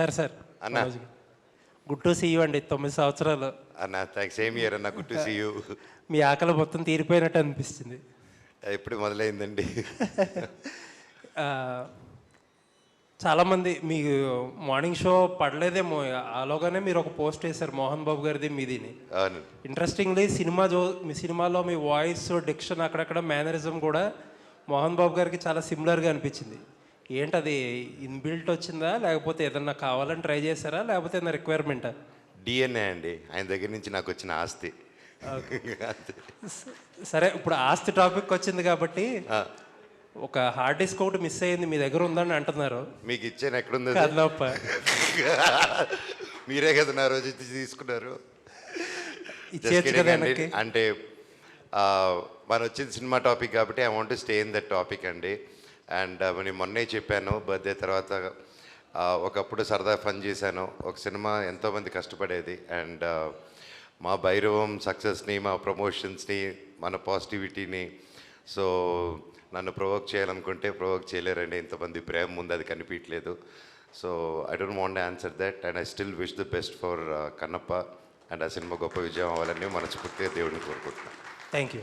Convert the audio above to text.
Sir sir. అన్నా. Good to see you అండి తొమ్మిది సంవత్సరాలు. అన్న థ్యాంక్స్ సేమ్ ఇయర్ అన్న గుడ్ టు సీ యూ మీ ఆకలి మొత్తం తీరిపోయినట్టు అనిపిస్తుంది. ఎప్పుడు మొదలైందండి? చాలామంది మీ మార్నింగ్ షో పడలేదేమో. ఆలోగానే మీరు ఒక పోస్ట్ వేశారు మోహన్ బాబు గారిది మీదిని. అవును. ఇంట్రెస్టింగ్లీ సినిమా జో మీ సినిమాలో మీ వాయిస్ డిక్షన్ అక్కడక్కడ మేనరిజం కూడా మోహన్ బాబు గారికి చాలా సిమిలర్గా అనిపించింది. ఏంటది? ఇన్బిల్ట్ వచ్చిందా? లేకపోతే ఏదన్నా కావాలని ట్రై చేశారా? లేకపోతే ఏదైనా రిక్వైర్మెంటా డిఎన్ఏ అండి. ఆయన దగ్గర నుంచి నాకు వచ్చిన ఆస్తి. సరే ఇప్పుడు ఆస్తి టాపిక్ వచ్చింది కాబట్టి ఒక హార్డ్ డిస్క్ ఒకటి మిస్ అయ్యింది మీ దగ్గర ఉందని అంటున్నారు. మీకు ఇచ్చాను. ఎక్కడుంది అది? కదలప్ప మీరే కదా నా రోజు తీసుకున్నారు. అంటే మన వచ్చింది సినిమా టాపిక్ కాబట్టి I want stay in that topic అండి. అండ్ uh, నేను మొన్నే చెప్పాను బర్త్డే తర్వాత uh, ఒకప్పుడు సరదా ఫన్ చేశాను. ఒక సినిమా ఎంతోమంది కష్టపడేది. అండ్ uh, మా భైరవం సక్సెస్ని మా ప్రమోషన్స్ని మన పాజిటివిటీని సో నన్ను ప్రొవోక్ చేయాలనుకుంటే ప్రొవోక్ చేయలేరండి. ఇంతమంది ప్రేమ ముందు అది కనిపించలేదు so I don't want answer that and I still wish the best for Kannappa and ఆ సినిమా గొప్ప విజయం అవ్వాలని మనస్ఫూర్తిగా దేవుడిని కోరుకుంటున్నాను. Thank you